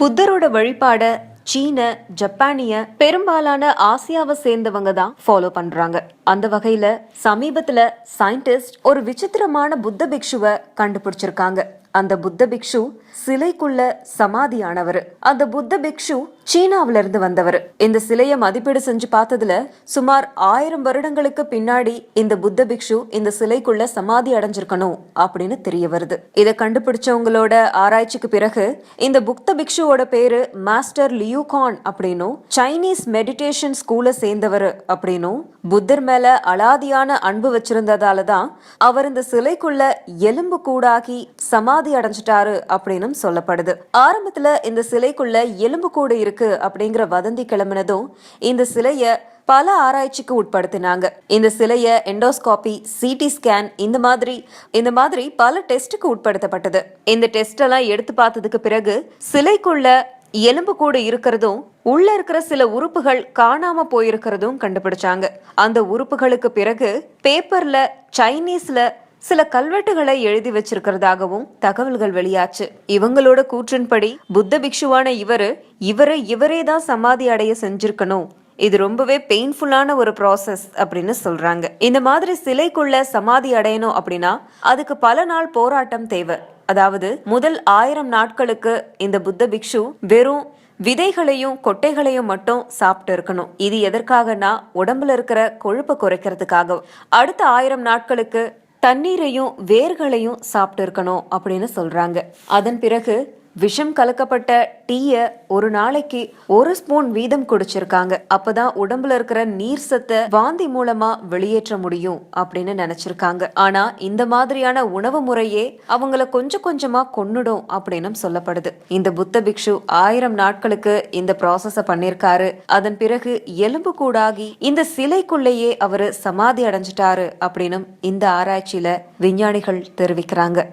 புத்தரோட வழிபாட சீன ஜப்பானிய பெரும்பாலான ஆசியாவை சேர்ந்தவங்க தான் ஃபாலோ பண்றாங்க. அந்த வகையில சமீபத்துல சயின்டிஸ்ட் ஒரு விசித்திரமான புத்த பிக்ஷுவை கண்டுபிடிச்சிருக்காங்க. அந்த புத்த பிக்ஷு சிலைக்குள்ள சமாதியானவர். அந்த புத்த பிக்ஷு சீனாவில இருந்து வந்தவர். இந்த சிலையை மதிப்பீடு செஞ்சு பார்த்ததுல சுமார் ஆயிரம் வருடங்களுக்கு பின்னாடி இந்த புத்த பிக்ஷு இந்த சிலைக்குள்ள சமாதி அடைஞ்சிருக்கணும் அப்படின்னு தெரிய வருது. இதை கண்டுபிடிச்சவங்களோட ஆராய்ச்சிக்கு பிறகு இந்த புத்த பிக்ஷுவோட பேரு மாஸ்டர் லியூகான் அப்படின்னும் சைனீஸ் மெடிடேஷன் ஸ்கூலை சேர்ந்தவர் அப்படின்னும் புத்தர் மேல அலாதியான அன்பு வச்சிருந்ததால தான் அவர் இந்த சிலைக்குள்ள எலும்பு கூடாகி சமாதி அடைஞ்சிட்டாரு அப்படின்னும் சொல்லப்படுது. ஆரம்பத்துல இந்த சிலைக்குள்ள எலும்பு கூடு இருக்கு அப்படிங்கிற வதந்தி கிளம்பினதும் இந்த சிலைய பல ஆராய்ச்சிக்கு உட்படுத்தினாங்க. இந்த சிலைய எண்டோஸ்காபி சிடி ஸ்கேன் இந்த மாதிரி இந்த மாதிரி பல டெஸ்ட்டுக்கு உட்படுத்தப்பட்டது. இந்த டெஸ்ட் எல்லாம் எடுத்து பார்த்ததுக்கு பிறகு சிலைக்குள்ள எலும்பு கூட இருக்கிறதும் உள்ள இருக்கிற சில உறுப்புகள் காணாம போயிருக்கிறதும் கண்டுபிடிச்சாங்க. அந்த உறுப்புகளுக்கு பிறகு பேப்பர்ல சைனீஸ்ல சில கல்வெட்டுகளை எழுதி வச்சிருக்கிறதாகவும் தகவல்கள் வெளியாச்சு. இவங்களோட கூற்றின்படி புத்த பிக்ஷுவான இவரு இவரை இவரே தான் சமாதி அடைய செஞ்சிருக்கணும். இது ரொம்பவே பெயின்ஃபுல்லான ஒரு ப்ராசஸ் அப்படின்னு சொல்றாங்க. இந்த மாதிரி சிலைக்குள்ள சமாதி அடையணும் அப்படின்னா அதுக்கு பல நாள் போராட்டம் தேவை. அதாவது முதல் ஆயிரம் நாட்களுக்கு இந்த புத்த பிக்ஷு வெறும் விதைகளையும் கொட்டைகளையும் மட்டும் சாப்பிட்டு இருக்கணும். இது எதற்காகனா உடம்புல இருக்கிற கொழுப்பை குறைக்கிறதுக்காக. அடுத்த ஆயிரம் நாட்களுக்கு தண்ணீரையும் வேர்களையும் சாப்பிட்டு இருக்கணும் அப்படின்னு சொல்றாங்க. அதன் பிறகு விஷம் கலக்கப்பட்ட டீய ஒரு நாளைக்கு ஒரு ஸ்பூன் வீதம் குடிச்சிருக்காங்க. அப்பதான் உடம்புல இருக்கிற நீர் சத்தை வாந்தி மூலமா வெளியேற்ற முடியும் அப்படின்னு நினைச்சிருக்காங்க. ஆனா இந்த மாதிரியான உணவு முறையே அவங்கள கொஞ்சம் கொஞ்சமா கொன்னுடும் அப்படின்னு சொல்லப்படுது. இந்த புத்த பிக்ஷு ஆயிரம் நாட்களுக்கு இந்த ப்ராசஸ பண்ணிருக்காரு. அதன் பிறகு எலும்பு கூடாகி இந்த சிலைக்குள்ளேயே அவரு சமாதி அடைஞ்சிட்டாரு அப்படின்னு இந்த ஆராய்ச்சியில விஞ்ஞானிகள் தெரிவிக்கிறாங்க.